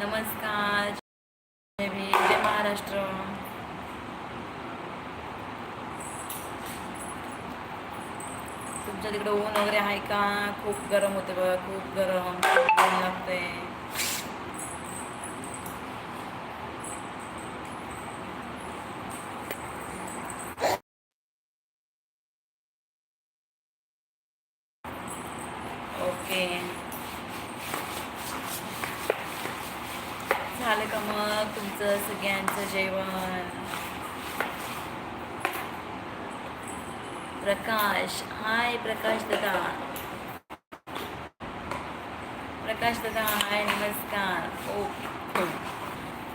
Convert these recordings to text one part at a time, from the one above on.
नमस्कार जय भीम जय महाराष्ट्र. तुमच्या तिकडे ऊन वगैरे आहे का? खूप गरम होते बघा खूप गरम लागतंय ऊन लागते ओके झालं का मग तुमचं सगळ्यांचं जेवण प्रकाश हाय प्रकाश दादा प्रकाश दादा हाय नमस्कार ओ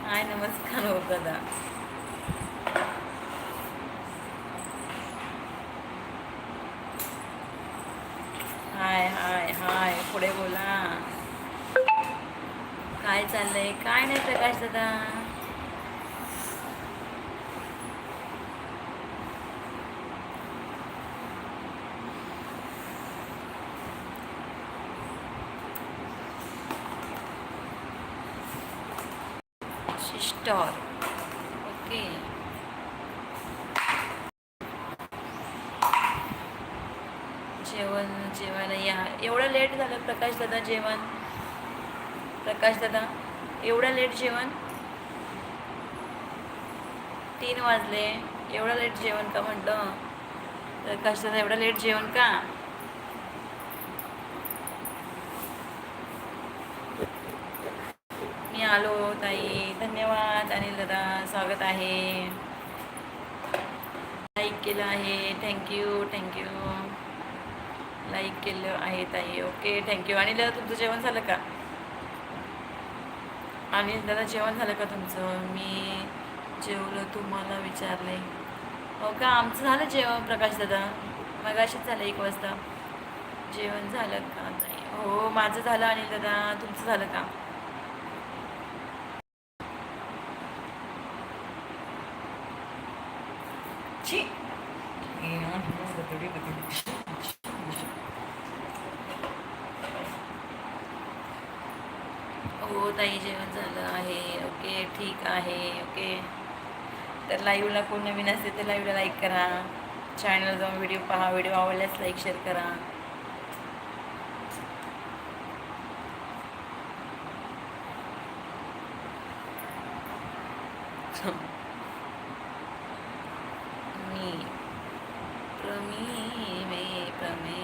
हाय नमस्कार हो दादा हाय हाय हाय पुढे बोला काय चाललंय काय नाही प्रकाश दादा स्टॉर ओके. जेवण जेवण या. एवढं लेट झालं प्रकाश दादा जेवण? प्रकाश दादा एवढं लेट जेवण? तीन वाजले. एवढं लेट जेवण का म्हटलं? प्रकाश दादा एवढं लेट जेवण का? मी आलो ताई. धन्यवाद. अनिल दादा स्वागत आहे. लाईक केलं आहे. थँक्यू थँक्यू लाईक केलं आहे ताई ओके थँक्यू आणि दादा तुमचं जेवण झालं का? आणि दादा जेवण झालं का तुमचं? मी जेवलं तुम्हाला विचारले. हो का? आमचं झालं जेवण प्रकाश दादा. मग अशीच झालं एक वाजता. जेवण झालं का? नाही. हो माझं झालं अनिल दादा. तुमचं झालं का छी हो ताई जेवण झालं आहे. ओके ठीक आहे. ओके. तर लाईव्हला कोण नवीन असेल तर लाईव्हला लाईक करा. चॅनल जाऊन व्हिडिओ पहा. व्हिडिओ आवडल्यास लाईक शेअर करा मी प्रमी मे प्रमे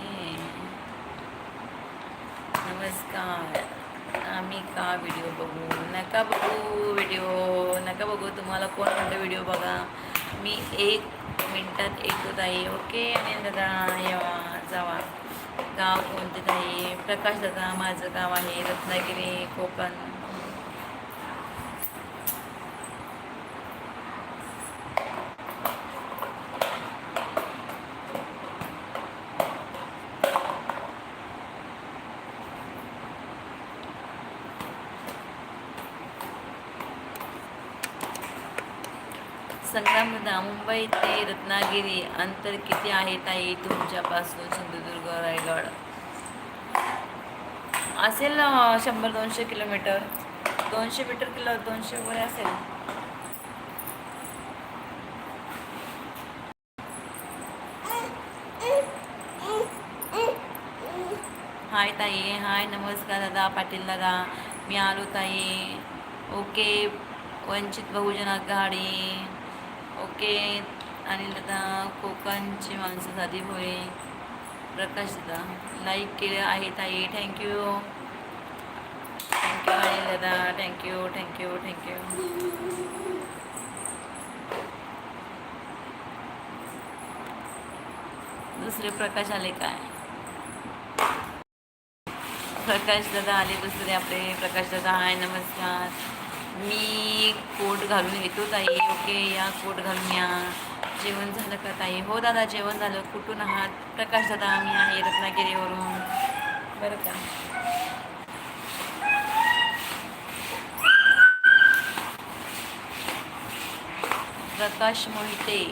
नमस्कार आम्ही का व्हिडिओ बघू. नका बघू व्हिडिओ. नका बघू तुम्हाला कोण म्हणतं व्हिडिओ बघा. मी एक मिनटात येतो ताई ओके? आणि दादा येवा जावा. गाव कोणते ताई? प्रकाश दादा माझं गाव आहे रत्नागिरी कोकण. रत्नागिरी अंतर किती आहे ताई तुमच्यापासून सिंधुदुर्ग रायगड? असेल शंभर दोनशे किलोमीटर. दोनशे मीटर किलो दोनशे वगैरे असेल. हाय ताई हाय नमस्कार दादा पाटील दादा. मी आलो ताई. ओके वंचित बहुजन आघाडी. ओके आणि दादा कोकणची माणसं झाली होय. प्रकाश दादा लाईक केलं आहे ताई. थँक्यू थँक्यू आणि दादा थँक्यू थँक्यू थँक्यू दुसरे प्रकाश आले काय? प्रकाश दादा आले दुसरे आपले. प्रकाश दादा हाय नमस्कार. मी कोट घालून येतो ताई. ओके या कोट घालून या. जेवण झालं का ताई? हो दादा जेवण झालं. कुठून आहात? प्रकाश दादा आम्ही आहे रत्नागिरीवरून. बरं का? प्रकाश मोहिते.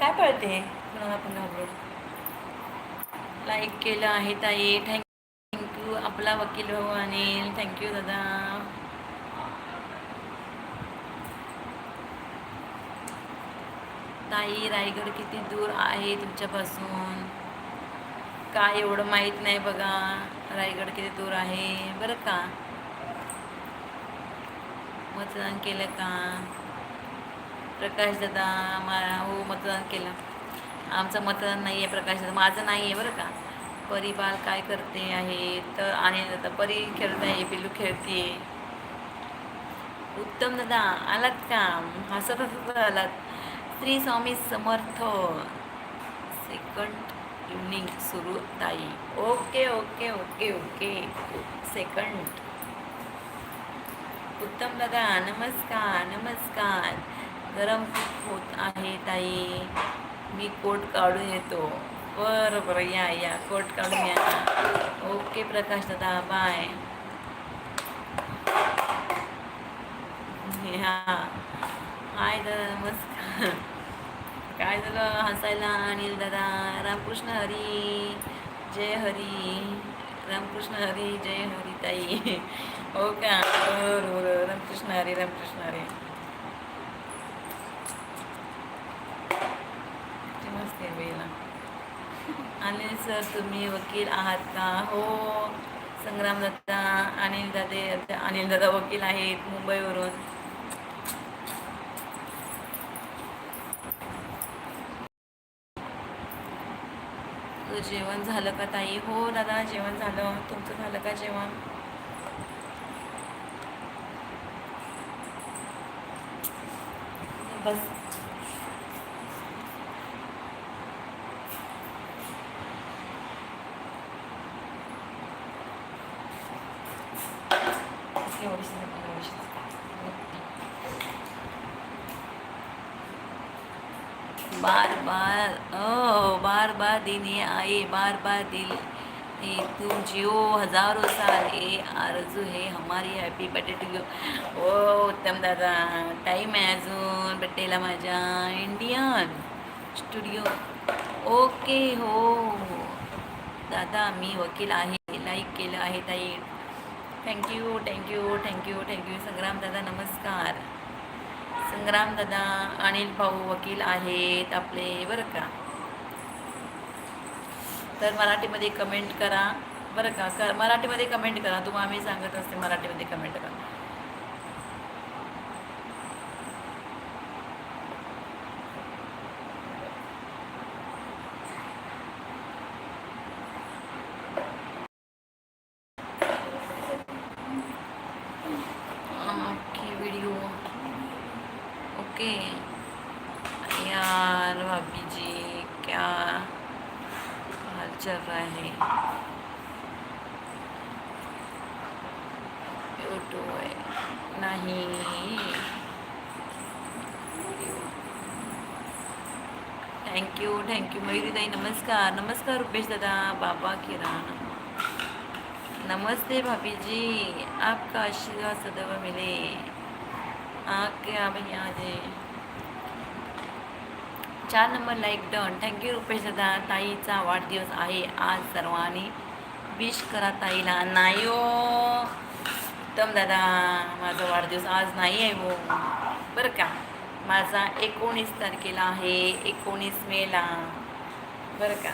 काय पळते कुणाला पण घाबरून लाईक केलं आहे ताई. थँक्यू आपला वकील भाऊ अनिल थँक्यू दादा. ताई रायगड किती दूर आहे तुमच्यापासून? काय एवढं माहीत नाही बघा. रायगड किती दूर आहे? बरं का? मतदान केलं का? प्रकाश दादा मा हो मतदान केलं. आमचं मतदान नाही आहे प्रकाश दादा. माझं नाही आहे बरं का? परी बाल काय करते आहे? तर आणि दादा परी खेळत आहे पिल्लू खेळते उत्तम दादा आलात का? हसत हसत आलात. श्री स्वामी समर्थ. सेकंड इव्हनिंग सुरू ताई. Okay okay okay okay second Uttam दादा नमस्कार नमस्कार. गरम खूप होत आहे ताई. मी कोट काढून येतो. बरं बरं या या. कोट काढून या. ओके प्रकाश दादा बाय हा हाय दादा नमस्कार. काय झालं हसायला अनिल दादा रामकृष्ण हरी जय हरी रामकृष्ण हरी जय हरी ताई. हो का? रामकृष्ण हरी रामकृष्ण हरी. किती मस्त अनिल सर तुम्ही वकील आहात का? हो. संग्राम दत्ता अनिल दादे अनिल दादा वकील आहेत मुंबईवरून. जेवण झालं का ताई? हो दादा जेवण झालं. तुमचं झालं का जेवण? बस एवढीच नका, एवढीच. बार बार ओ बार बार दिन ये आए बार बार दिल ये तुम जियो हजारो साल ए आरजू हे हमारी हॅपी बर्थडे टू यू ओ उत्तम दादा टाईम आहे अजून बड्डेला माझ्या इंडियन स्टुडिओ ओके हो. दादा मी वकील आहे लाईक केलं आहे ताई. Thank you thank you thank you thank you Sangram दादा नमस्कार. संग्राम दादा अनिल भाऊ वकील आहेत आपले बरं का? तर मराठीमध्ये कमेंट करा. बरं का? कर मराठीमध्ये कमेंट करा. तुम्हाला मी सांगत असते मराठीमध्ये कमेंट करा ओके वीडियो ओके यार भाभी जी क्या हाल चल रहा है यूट्यूब है नहीं थँक्यू थँक्यू मयुरीताई नमस्कार नमस्कार रुपेश दादा बाबा किराणा. नमस्ते भाभी जी आपका आशीर्वाद सदैव मिले. आके भैया जी चार number like done thank you Rupesh दादा. ताईचा वाढदिवस आहे आज सर्वांनी. विश करा ताईला. नाही हो. उत्तम दादा माझा वाढदिवस आज नाही आहे हो. बरं का? माझा एकोणीस तारखेला आहे. एकोणीस मेला. बरं का.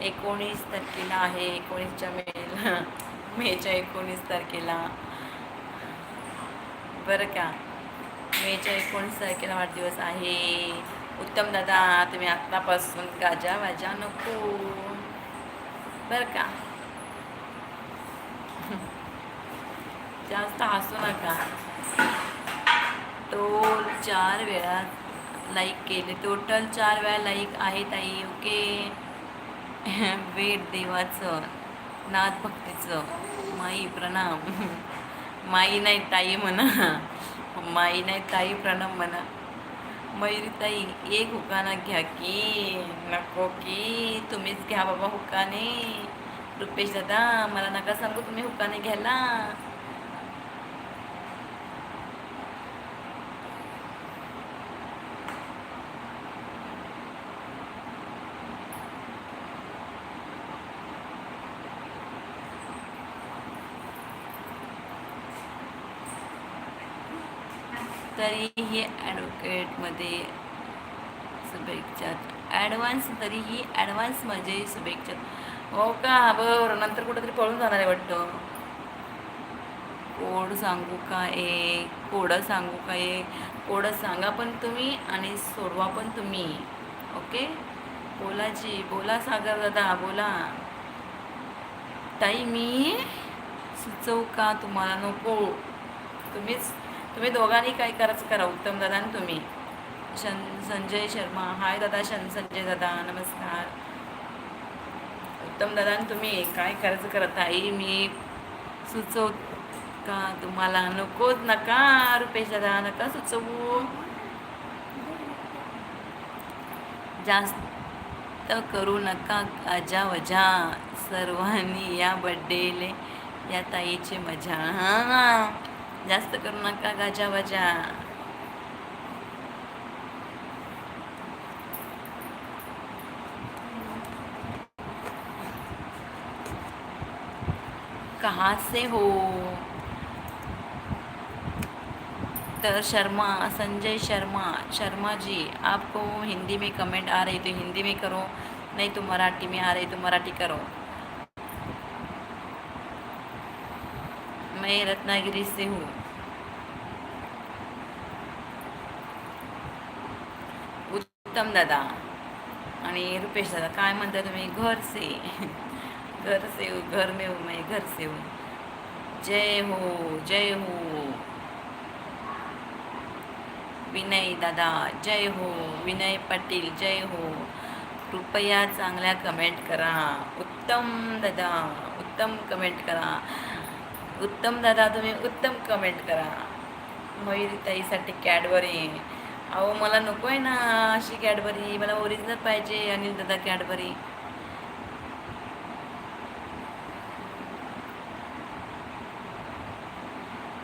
एकोणीस तारखेला आहे एकोणीसच्या मेला मेच्या एकोणीस तारखेला. बरं का. मेच्या एकोणीस तारखेला वाढदिवस आहे. उत्तम दादा तुम्ही आत्तापासून गाजा वाजा नको. बरं का. जास्त हसू नका. टोल चार वेळा लाईक केले. टोटल चार वेळा लाईक आहे ताई ओके वेट देवाचं नाथ भक्तीचं. माई प्रणाम. माई नाही ताई म्हणा. माई नाही ताई प्रणाम म्हणा. मयुरी ताई एक हुकाना घ्या की नको की तुम्हीच घ्या बाबा हुकाने. रुपेश दादा मला नका सांगू तुम्ही हुकाने घ्यायला. तरीही ॲडव्होकेटमध्ये शुभेच्छा. ॲडव्हान्स तरीही म्हणजे शुभेच्छा. हो का? बरं. नंतर कुठेतरी पळून जाणार आहे वाटतं. कोड सांगू का एक कोडं सांगू का एक कोडं सांगा पण तुम्ही आणि सोडवा पण तुम्ही. ओके? बोलाची बोला सागर दादा. बोला. ताई मी सुचवू का? तुम्हाला नको. तुम्हीच तुम्ही दोघांनी काय करायचं करा उत्तम दादा आणि तुम्ही. शन संजय शर्मा. हाय दादा शन संजय दादा. नमस्कार. उत्तम दादा तुम्ही काय करायचं करा ताई? मी सुचव का तुम्हाला? नकोच नका रुपेश दादा नका सुचवू. जास्त करू नका अजा वजा. सर्वांनी या बड्डेले या ताईची मजा. हां जास्त करू नका गाजा वजा कहाँ से हो? तर शर्मा, संजय शर्मा शर्मा जी, आपको हिंदी में कमेंट आ रही तो हिंदी में करो, नहीं तो मराठी में आ रही तो मराठी करो। मैं रत्नागिरी से हूँ। उत्तम दादा आणि रुपेश दादा काय म्हणता तुम्ही? घर से घर से हूँ घर में हूँ मैं घर से हूँ। जय हो जय हो। विनय दादा जय हो। विनय पाटील जय हो। कृपया चांगल्या कमेंट करा। उत्तम दादा उत्तम कमेंट करा। उत्तम दादा तुम्ही उत्तम कमेंट करा. मयुरी ताईसाठी कॅडबरी. अहो मला नको आहे ना अशी कॅडबरी. मला ओरिजिनल पाहिजे अनिल दादा कॅडबरी.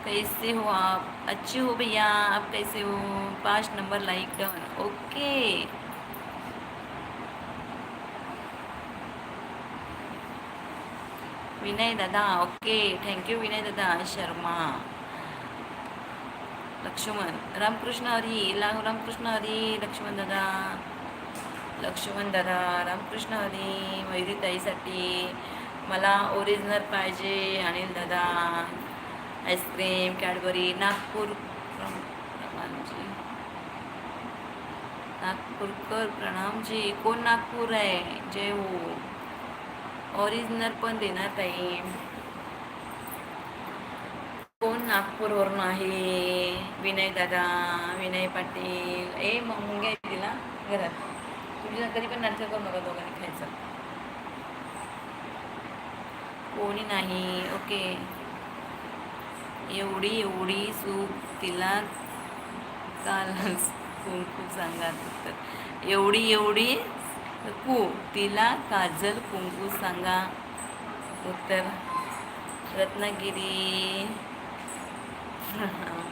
कैसे हो आप? अच्छी हो भैया आप कैसे हो? पाच number like done okay Vinay दादा ओके. थँक्यू विनय दादा शर्मा. लक्ष्मण. रामकृष्ण हरी ला रामकृष्ण हरी लक्ष्मण दादा. लक्ष्मण दादा रामकृष्ण हरी मयुरी ताईसाठी मला ओरिजिनल पाहिजे. अनिल दादा आईस्क्रीम कॅडबरी नागपूर नागपूरकर प्रणामजी. कोण नागपूर आहे? जय हो ओरिजिनल पण देणार ताई. कोण नागपूरवरून आहे? विनय दादा विनय पाटील. ए मग मुंग्या येतील ना घरात. तुझ्या कधी पण नाटक करू नका दोघांनी खायचं. कोणी नाही. ओके. एवढी एवढी सूप तिला काल खूप सांगा तर एवढी एवढी कू तिला काजल कुंकू सांगा. उत्तर रत्नागिरी. प्रणाम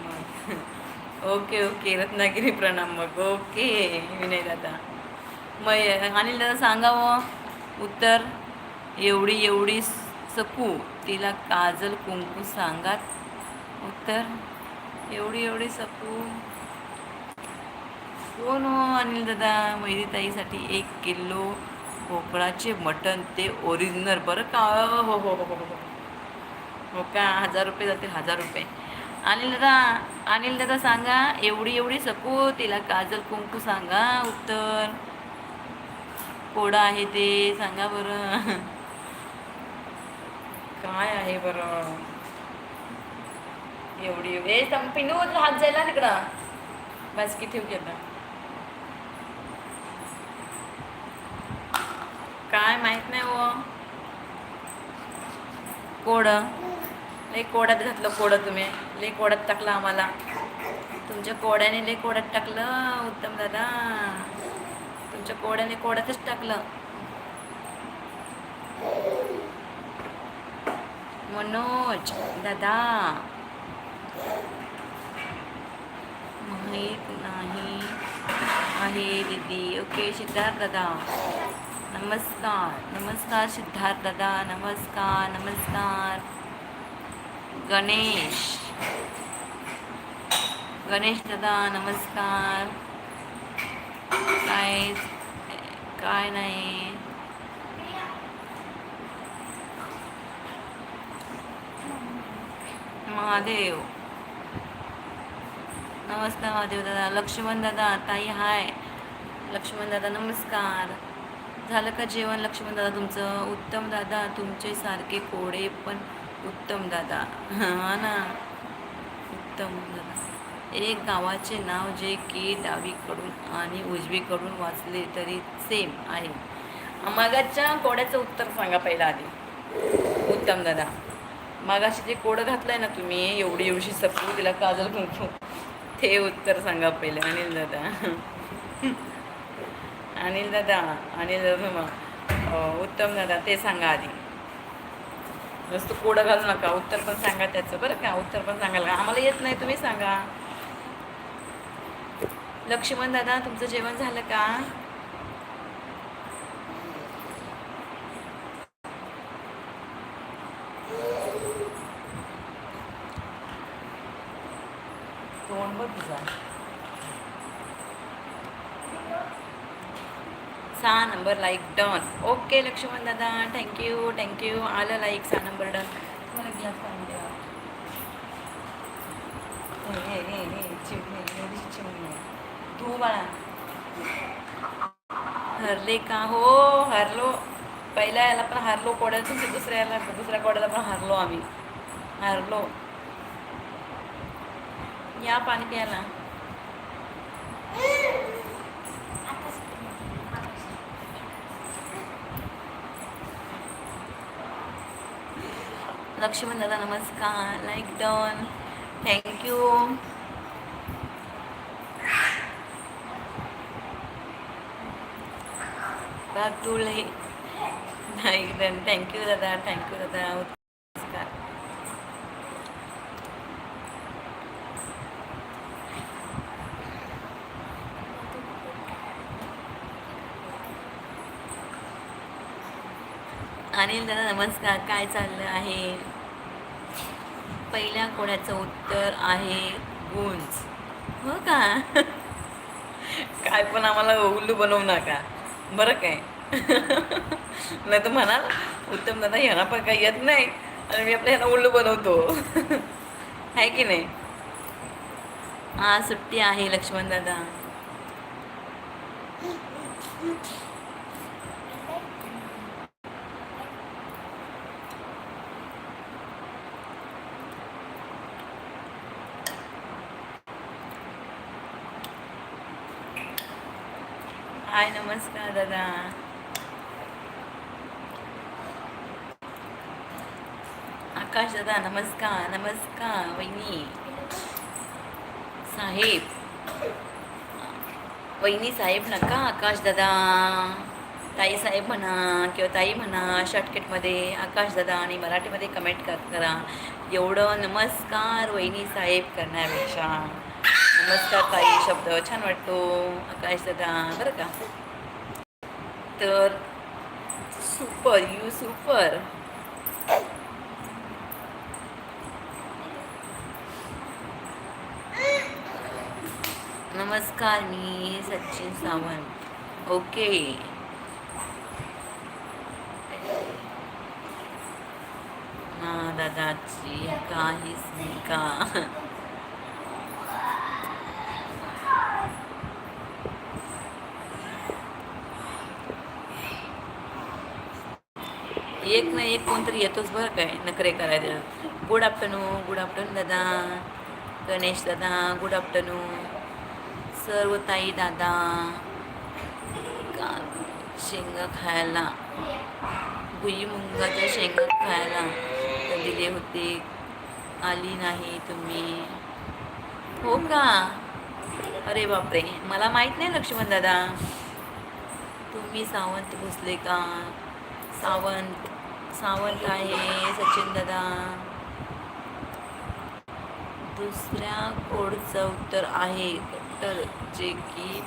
ओके ओके रत्नागिरी प्रणाम मग ओके विनय दादा मग अनिल दादा सांगावं? उत्तर एवढी एवढी सकू तिला काजल कुंकू सांगात उत्तर एवढी एवढी सकू. कोण हो अनिल दादा मैरीताईसाठी एक किलो भोपळाचे मटण ते ओरिजिनल बरं का? हो, हो हो हो हो हो हो. का? हजार रुपये जातील हजार रुपये. अनिल दादा अनिल दादा सांगा एवढी एवढी सकू तिला काजल कुंकू सांगा उत्तर. कोडा आहे ते सांगा बरं. काय आहे बरं? एवढी ए संपिनू हात जायला तिकडं. बस किती ठेवू आता. काय माहीत नाही हो. कोड. लई कोड्यात घातलं कोडं तुम्ही. लई कोड्यात टाकलं आम्हाला. तुमच्या कोड्याने लई कोड्यात टाकलं उत्तम दादा. तुमच्या कोड्याने कोड्यातच टाकलं. मनोज दादा. माहीत नाही. आहे दीदी. ओके सिद्धार्थ दादा. नमस्कार नमस्कार सिद्धार्थ दादा नमस्कार नमस्कार. गणेश. गणेश दादा नमस्कार. काय काय नाही. महादेव. नमस्कार महादेव दादा. लक्ष्मण दादा ताई हाय. लक्ष्मण दादा नमस्कार. झालं का जेवण? लक्ष्मण दादा तुमचं? उत्तम दादा तुमचे सारखे कोडे पण उत्तम दादा. हा ना? उत्तम दादा. एक गावाचे नाव जे की डावीकडून आणि उजवीकडून वाचले तरी सेम आहे. मागाच्या कोड्याचं उत्तर सांगा पहिला आधी. उत्तम दादा. मागाशी जे कोडं घातलंय ना तुम्ही एवढी एवढी सपू तिला काजल कुंकू ते उत्तर सांगा पहिले अनिल दादा. अनिल दादा अनिल दादा मग उत्तम दादा ते सांगा आधी. नुसतं कोडं घालू नका उत्तर पण सांगा त्याचं. बरं का उत्तर पण सांगायला आम्हाला येत नाही तुम्ही सांगा. लक्ष्मण दादा तुमचं जेवण झालं का? तोंड बघ तुझा सहा number like done okay Laxman दादा थँक्यू थँक्यू आलं लाईक सहा नंबर डन तुम्हाला ग्लास पाणी द्या चिमणी, चिमणी तू बाळा हरले का हो हरलो पहिल्या याला पण हरलो कोड्यातून दुसऱ्या याला दुसऱ्या कोड्याला पण हरलो आम्ही हरलो या पाणी प्यायला लक्ष्मण दादा नमस्कार like done thank you Tule like done thank you दादा थँक्यू दादा नमस्कार अनिल दादा नमस्कार. काय चाललं आहे? पहिल्या कोड्याचं उत्तर आहे गुंज. हो का? काय पण आम्हाला उल्लू बनवू नका. बरं काय? नाही तर म्हणाल उत्तम दादा ह्यांना पण काही येत नाही. आणि मी आपल्या ह्यांना उल्लू बनवतो. आहे की नाही? हा सुट्टी आहे लक्ष्मण दादा हाय नमस्कार दादा. आकाश दादा नमस्कार नमस्कार वहिनी. साहेब. वहिनी साहेब नका आकाश दादा. ताई साहेब म्हणा किंवा ताई म्हणा शॉर्टकटमध्ये आकाश दादा आणि मराठीमध्ये कमेंट कर करा. एवढं नमस्कार वहिनी साहेब करण्यापेक्षा. नमस्कार ताई शब्द छान वाटतो आकाश दादा. बरं का? तर सुपर यू सुपर नमस्कार मी सचिन सावंत. ओके दादाची काहीच नाही का? एक ना एक कोणतरी येतोच बरं काय नखरे करायला. गुड आफ्टरनून गुड आफ्टरनून दादा. गणेश दादा गुड आफ्टरनून सर्व ताई दादा. का शेंगा खायला. भुईमुंगाच्या शेंगा खायला. दिले होते. आली नाही तुम्ही. हो का? अरे बापरे. मला माहीत नाही लक्ष्मण दादा. तुम्ही सावंत भोसले का? सावंत सावंत आहे सचिन दादा. दुसऱ्या कोडचं उत्तर आहे कट्टर जे की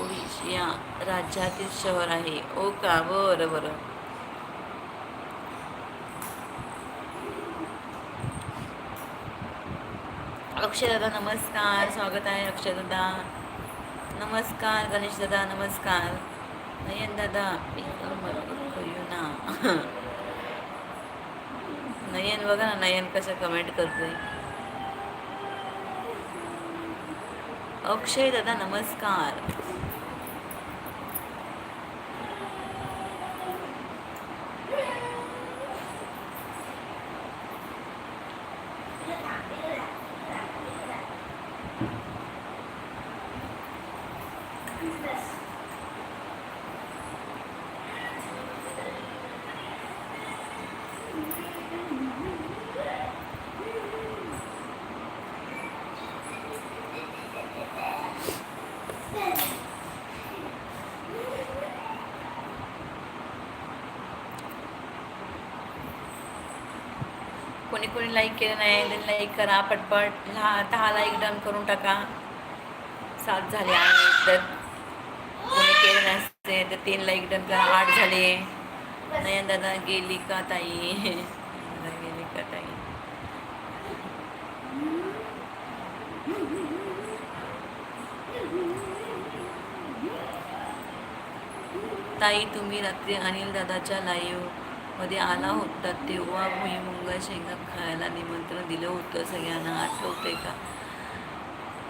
ओडिशिया राज्यातील शहर आहे. ओ का? बरं बरं. अक्षय दादा नमस्कार. स्वागत आहे अक्षय दादा. नमस्कार गणेश दादा नमस्कार. नयन दादा करू ना? नयन बघा ना नयन कसं कमेंट करतोय. अक्षय दादा नमस्कार कोणी कोणी लाईक केलं नाही देन लाईक करा पटपट. लहा दहा लाईक डन करून टाका. सात झाले आहेत तर कोणी केलं नसते तर तीन लाईक डन करा. आठ झाले. नयन दादा गेली का ताई? दादा गेली का ताई? ताई तुम्ही रात्री अनिल दादाच्या लाईव्ह मध्ये आला होता तेव्हा भुईमुंगा शेंगा खायला निमंत्रण दिलं होतं सगळ्यांना. आठवते का?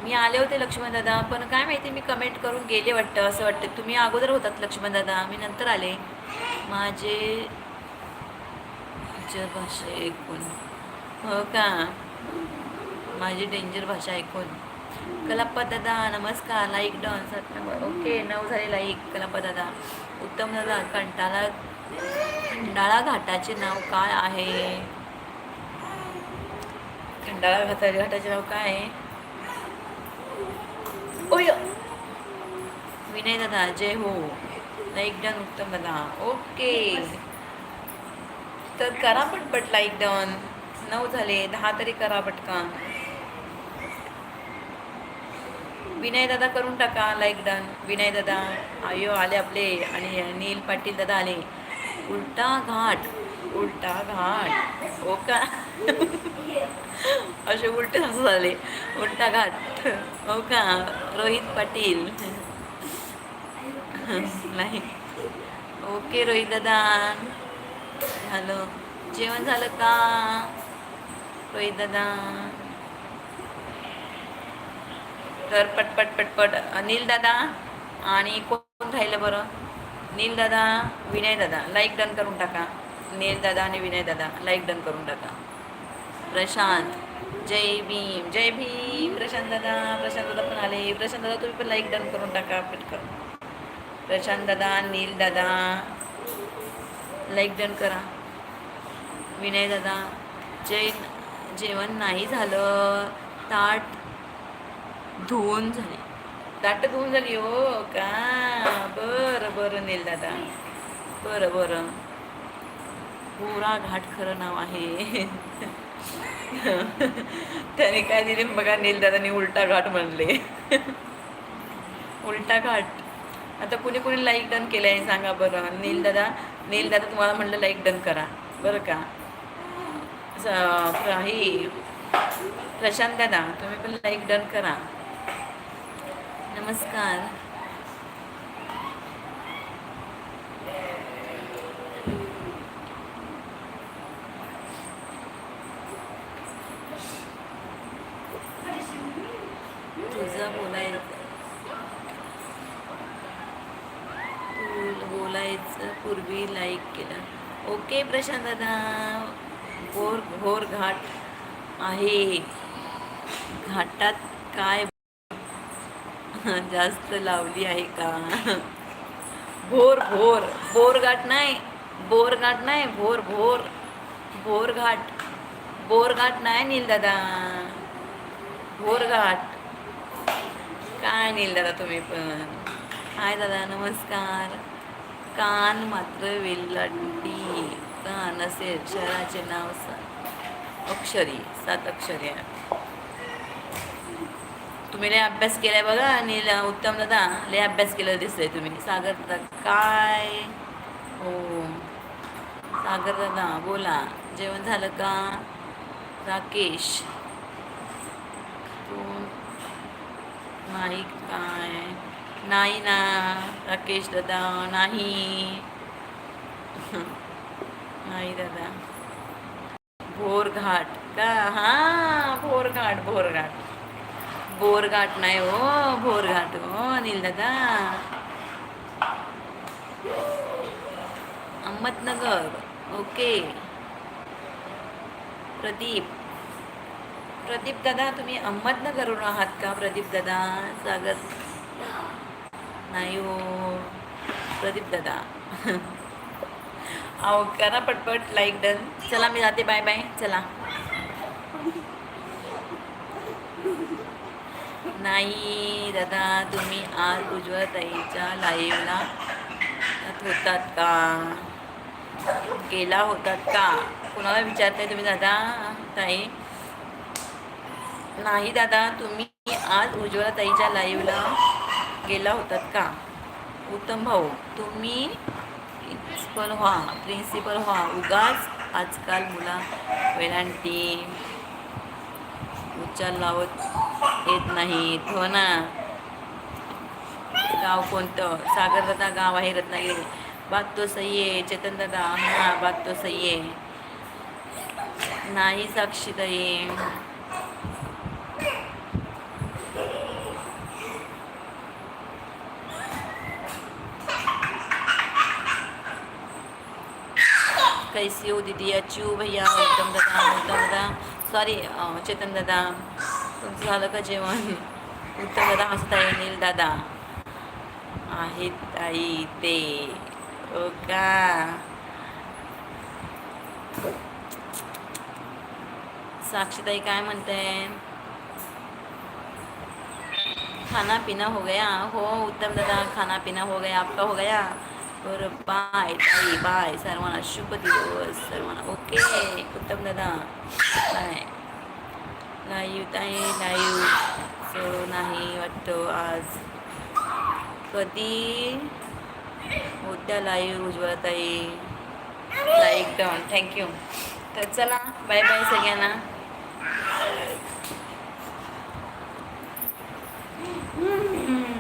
मी आले होते लक्ष्मण दादा पण काय माहिती मी कमेंट करून गेले वाटतं असं वाटतं. तुम्ही अगोदर होतात लक्ष्मण दादा मी नंतर आले. माझे डेंजर भाषा ऐकून. हो का? माझी डेंजर भाषा ऐकून. कलाप्पा दादा नमस्कार. लाईक डॉन सात नंबर ओके नऊ झाले लाईक कलाप्पा दादा उत्तम दादा कंटाळा खंडाळा घाटाचे नाव काय आहे? खंडाळा घाटा घाटाचे नाव काय आहे? ओय! विनय दादा जय हो. लाईक डन उत्तम दादा ओके. तर करा पटपट लाईक डन नऊ झाले दहा तरी करा पटकन. विनय दादा करून टाका लाईक डन विनय दादा आयो आले आपले आणि नील पाटील दादा आले. उलटा घाट उलटा घाट. हो का? असे उलटे असं झाले. उलटा घाट. हो का? रोहित पाटील. नाही. ओके रोहित दादा. हॅलो जेवण झालं का? रोहित दादा. तर पटपट पटपट. अनिल दादा. आणि कोण राहिलं बरं? नील दादा विनय दादा लाईक डन करून टाका. नील दादा आणि विनय दादा लाईक डन करून टाका. प्रशांत जय भीम जय भीम. प्रशांत दादा प्रशांत दादा पण आले. प्रशांत दादा तुम्ही पण लाईक डन करून टाका पटकन. प्रशांत दादा नील दादा लाईक डन करा. विनय दादा जय जेवण नाही झालं. ताट धुवून झाले. दाट धुवून झाली हो. का? बरं बरं नेल दादा. बरं बरं. पुरा घाट खरं नाव आहे. त्याने काय दिले? बघा नीलदादानी उलटा घाट म्हणले. उलटा घाट. आता कुणी कुणी लाईक डन केलं आहे सांगा बरं. नील दादा नील दादा तुम्हाला म्हणलं लाईक डन करा. बरं का? हे प्रशांत दादा तुम्ही पण लाईक डन करा. नमस्कार. तुझं बोलायचं. तू बोलायचं पूर्वी लाईक केलं. ओके प्रशांत दादा. घोर घोर घाट आहे. घाटात काय जास्त लावली आहे का? भोर भोर. बोरघाट नाही. बोरघाट नाही. भोर भोर. भोरघाट बोरघाट नाही नील दादा. भोरघाट काय नील दादा तुम्ही पण? हाय दादा नमस्कार. कान मात्र वेल्लांडी कान असेल शहराचे नाव सा अक्षरी सात अक्षरी आहे तुम्ही लय अभ्यास केलाय बघा आणि उत्तम दादा लय अभ्यास केलेला दिसतोय तुम्ही. सागर दादा काय? हो. सागर दादा बोला. जेवण झालं का? राकेश. नाही काय? नाही ना राकेश दादा नाही. नाही दादा. भोरघाट का? हां भोरघाट भोरघाट. बोरघाट नाही हो भोरघाट हो अनिल दादा. अहमदनगर ओके. प्रदीप. प्रदीप दादा तुम्ही अहमदनगरवरून आहात का? प्रदीप दादा स्वागत. नाही हो प्रदीप दादा. अहो करा पटपट लाईक डन चला मी जाते. बाय बाय चला. नाही दादा तुम्ही आज उज्ज्वल ताईच्या लाईव्हला होतात का? गेला होतात का? कोणाला विचारताय तुम्ही दादा ताई? नाही दादा तुम्ही आज उज्ज्वला ताईच्या लाईव्हला गेला होतात का? उत्तम भाऊ तुम्ही प्रिन्सिपल व्हा प्रिन्सिपल व्हा. उगाच आजकाल मुला वेलांटी उच्चार लावत येत नाहीत हो ना? गाव कोणतं? सागरदादा गाव आहे रत्नागिरी. बात तो सही आहे चेतन दादा हां बात तो सही आहे नाही साक्षीताई कैसी हो दीदी? अच्छी हो भैया? उत्तम दादा उत्तम दादा. सॉरी चेतन दादा. तुमचं झालं का जेवण? उत्तम दादा हसत आहे नील दादा. आहेत ताई ते. हो का? साक्षीताई काय म्हणते खाना पीना हो गया. हो उत्तम दादा खाना पीना हो गया. आपका हो गया? बरं बाय ताई बाय. सर्वांना शुभ दिवस सर्वांना. ओके उत्तम दादा. बाय. लाईव्ह ताई लाईव्ह सो नाही वाटतं आज. कधी? होत्या लाईव्ह उज्ज्वला ताई. लाईक डाऊन थँक्यू तर चला बाय बाय सगळ्यांना.